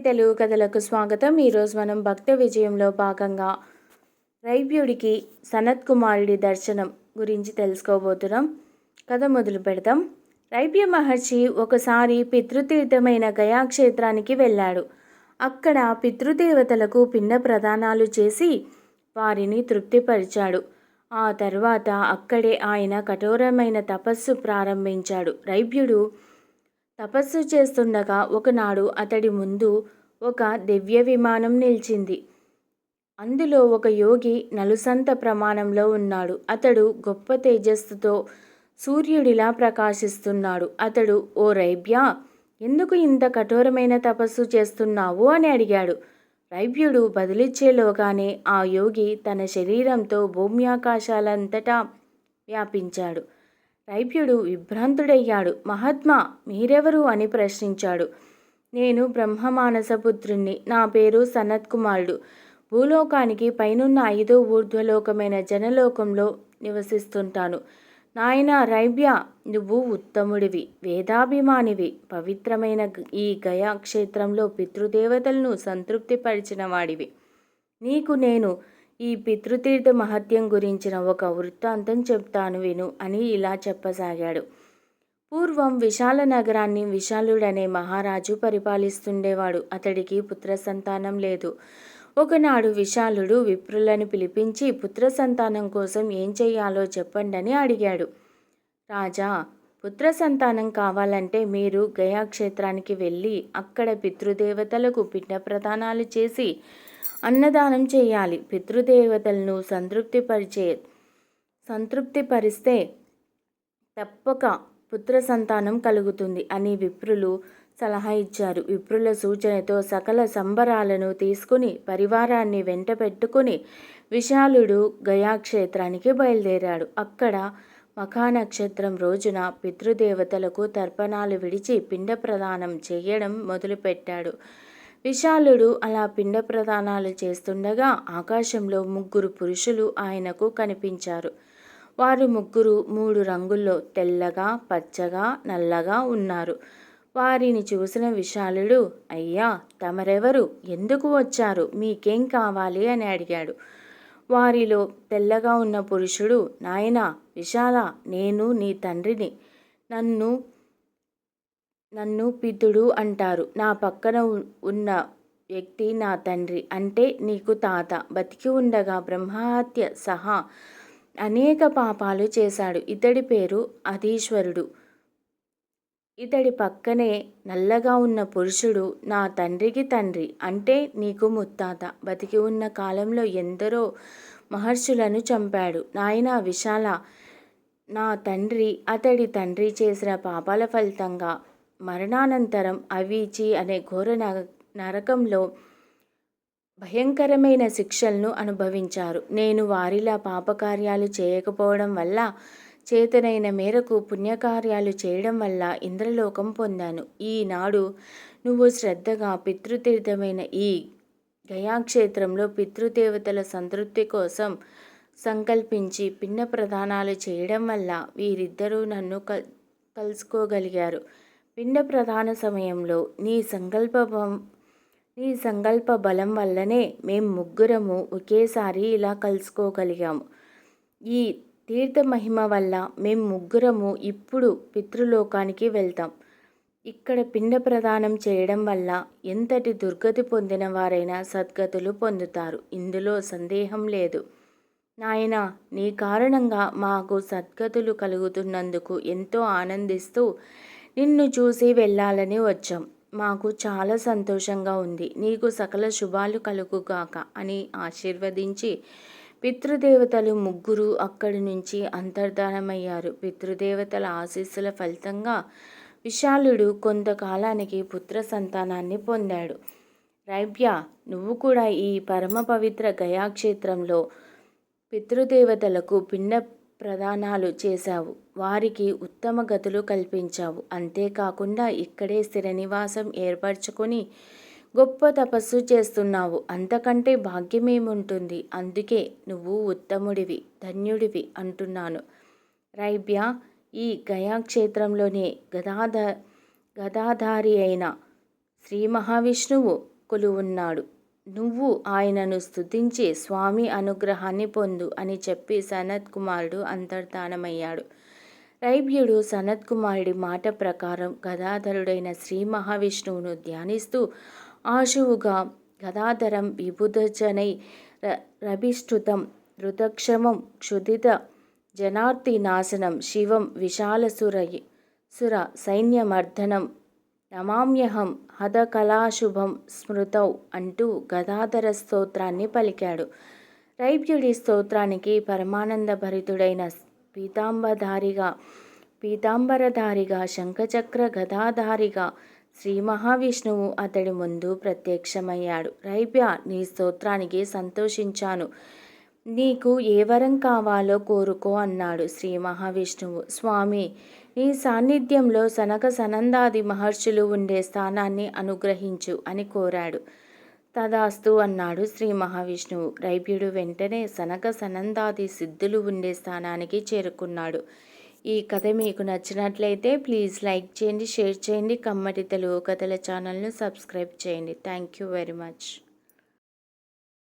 తెలుగు కథలకు స్వాగతం. ఈరోజు మనం భక్త విజయంలో భాగంగా రైభ్యుడికి సనత్ కుమారుడి దర్శనం గురించి తెలుసుకోబోతున్నాం. కథ మొదలు పెడతాం రైభ్య మహర్షి ఒకసారి పితృతీర్థమైన గయాక్షేత్రానికి వెళ్ళాడు. అక్కడ పితృదేవతలకు పిండ ప్రదానాలు చేసి వారిని తృప్తిపరిచాడు. ఆ తర్వాత అక్కడే ఆయన కఠోరమైన తపస్సు ప్రారంభించాడు. రైభ్యుడు తపస్సు చేస్తుండగా ఒకనాడు అతడి ముందు ఒక దివ్య విమానం నిలిచింది. అందులో ఒక యోగి నలుసంత ప్రమాణంలో ఉన్నాడు. అతడు గొప్ప తేజస్సుతో సూర్యుడిలా ప్రకాశిస్తున్నాడు. అతడు ఓ రైబ్యా ఎందుకు ఇంత కఠోరమైన తపస్సు చేస్తున్నావు? అని అడిగాడు. రైబ్యుడు బదిలిచ్చేలోగానే ఆ యోగి తన శరీరంతో భూమ్యాకాశాలంతటా వ్యాపించాడు. రైభ్యుడు విభ్రాంతుడయ్యాడు. మహాత్మా మీరెవరు? అని ప్రశ్నించాడు. నేను బ్రహ్మమానసపుత్రుణ్ణి. నా పేరు సనత్ కుమారుడు భూలోకానికి పైనున్న ఐదో ఊర్ధ్వలోకమైన జనలోకంలో నివసిస్తుంటాను. నాయన రైభ్య నువ్వు ఉత్తముడివి వేదాభిమానివి. పవిత్రమైన ఈ గయా క్షేత్రంలో పితృదేవతలను సంతృప్తిపరిచిన వాడివి. నీకు నేను ఈ పితృతీర్థ మహత్యం గురించిన ఒక వృత్తాంతం చెప్తాను విను అని ఇలా చెప్పసాగాడు. పూర్వం విశాల నగరాన్ని విశాలుడనే మహారాజు పరిపాలిస్తుండేవాడు. అతడికి పుత్ర సంతానం లేదు. ఒకనాడు విశాలుడు విప్రులను పిలిపించి పుత్ర సంతానం కోసం ఏం చెయ్యాలో చెప్పండని అడిగాడు. రాజా పుత్ర సంతానం కావాలంటే మీరు గయాక్షేత్రానికి వెళ్ళి అక్కడ పితృదేవతలకు పిండ ప్రదానాలు చేసి అన్నదానం చేయాలి. పితృదేవతలను సంతృప్తిపరిచే సంతృప్తిపరిస్తే తప్పక పుత్ర సంతానం కలుగుతుంది అని విప్రులు సలహా ఇచ్చారు. విప్రుల సూచనతో సకల సంబరాలను తీసుకుని పరివారాన్ని వెంట పెట్టుకుని విశాలుడు గయాక్షేత్రానికి బయలుదేరాడు. అక్కడ మఖానక్షత్రం రోజున పితృదేవతలకు తర్పణాలు విడిచి పిండ ప్రదానం చేయడం మొదలుపెట్టాడు. విశాలుడు అలా పిండ ప్రదానాలు చేస్తుండగా ఆకాశంలో ముగ్గురు పురుషులు ఆయనకు కనిపించారు. వారు ముగ్గురు మూడు రంగుల్లో తెల్లగా పచ్చగా నల్లగా ఉన్నారు. వారిని చూసిన విశాలుడు అయ్యా తమరెవరు? ఎందుకు వచ్చారు? మీకేం కావాలి? అని అడిగాడు. వారిలో తెల్లగా ఉన్న పురుషుడు నాయనా విశాల నేను నీ తండ్రిని. నన్ను నన్ను పితుడు అంటారు. నా పక్కన ఉన్న వ్యక్తి నా తండ్రి. అంటే నీకు తాత. బతికి ఉండగా బ్రహ్మహత్య సహా అనేక పాపాలు చేశాడు. ఇతడి పేరు అధీశ్వరుడు. ఇతడి పక్కనే నల్లగా ఉన్న పురుషుడు నా తండ్రికి తండ్రి. అంటే నీకు ముత్తాత. బతికి ఉన్న కాలంలో ఎందరో మహర్షులను చంపాడు. నాయన విశాల నా తండ్రి అతడి తండ్రి చేసిన పాపాల ఫలితంగా మరణానంతరం అవీచి అనే ఘోర నరకంలో భయంకరమైన శిక్షలను అనుభవించారు. నేను వారిలా పాపకార్యాలు చేయకపోవడం వల్ల చేతనైన మేరకు పుణ్యకార్యాలు చేయడం వల్ల ఇంద్రలోకం పొందాను. ఈనాడు నువ్వు శ్రద్ధగా పితృతీర్థమైన ఈ గయాక్షేత్రంలో పితృదేవతల సంతృప్తి కోసం సంకల్పించి పిన్న ప్రదానాలు చేయడం వల్ల వీరిద్దరూ నన్ను క కలుసుకోగలిగారు. పిండ ప్రధాన సమయంలో నీ సంకల్ప నీ సంకల్ప బలం వల్లనే మేము ముగ్గురము ఒకేసారి ఇలా కలుసుకోగలిగాము. ఈ తీర్థ మహిమ వల్ల మేము ముగ్గురము ఇప్పుడు పితృలోకానికి వెళ్తాం. ఇక్కడ పిండ ప్రదానం చేయడం వల్ల ఎంతటి దుర్గతి పొందిన వారైనా సద్గతులు పొందుతారు. ఇందులో సందేహం లేదు. నాయన నీ కారణంగా మాకు సద్గతులు కలుగుతున్నందుకు ఎంతో ఆనందిస్తూ నిన్ను చూసి వెళ్ళాలని వచ్చాం. మాకు చాలా సంతోషంగా ఉంది. నీకు సకల శుభాలు కలుగుగాక అని ఆశీర్వదించి పితృదేవతలు ముగ్గురు అక్కడి నుంచి అంతర్ధానమయ్యారు. పితృదేవతల ఆశీస్సుల ఫలితంగా విశాలుడు కొంతకాలానికి పుత్ర సంతానాన్ని పొందాడు. రైభ్య నువ్వు కూడా ఈ పరమ పవిత్ర గయాక్షేత్రంలో పితృదేవతలకు పిండ ప్రదానాలు చేశావు. వారికి ఉత్తమ గతులు కల్పించావు. అంతేకాకుండా ఇక్కడే స్థిర నివాసం ఏర్పరచుకొని గొప్ప తపస్సు చేస్తున్నావు. అంతకంటే భాగ్యమేముంటుంది? అందుకే నువ్వు ఉత్తముడివి ధన్యుడివి అంటున్నాను. రైబ్యా ఈ గయాక్షేత్రంలోనే గదాధ గదాధారి అయిన శ్రీ మహావిష్ణువు కొలువున్నాడు. నువ్వు ఆయనను స్తుతించి స్వామి అనుగ్రహాన్ని పొందు అని చెప్పి సనత్ కుమారుడు అంతర్ధానమయ్యాడు. రైభ్యుడు సనత్ కుమారుడి మాట ప్రకారం గదాధరుడైన శ్రీ మహావిష్ణువును ధ్యానిస్తూ ఆశువుగా గదాధరం విభుధజనై ర- రభిష్ఠుతం రుతక్షమం క్షుదిత జనార్తి నాశనం శివం విశాలసురయి సుర సైన్యమర్ధనం నమామ్యహం హదకళాశుభం స్మృతౌ అంటూ గదాధర స్తోత్రాన్ని పలికాడు. రైభ్యుడి స్తోత్రానికి పరమానంద భరితుడైన పీతాంబధారిగా పీతాంబరధారిగా శంఖచక్ర గదాధారిగా శ్రీ మహావిష్ణువు అతడి ముందు ప్రత్యక్షమయ్యాడు. రైభ్య నీ స్తోత్రానికి సంతోషించాను. నీకు ఏ వరం కావాలో కోరుకో అన్నాడు శ్రీ మహావిష్ణువు. స్వామి నీ సాన్నిధ్యంలో సనక సనందాది మహర్షులు ఉండే స్థానాన్ని అనుగ్రహించు అని కోరాడు. తదాస్తు అన్నాడు శ్రీ మహావిష్ణువు. రైభ్యుడు వెంటనే సనక సనందాది సిద్ధులు ఉండే స్థానానికి చేరుకున్నాడు. ఈ కథ మీకు నచ్చినట్లయితే ప్లీజ్ లైక్ చేయండి షేర్ చేయండి కమ్మటి తెలుగు కథల ఛానల్ను సబ్స్క్రైబ్ చేయండి. Thank you very much.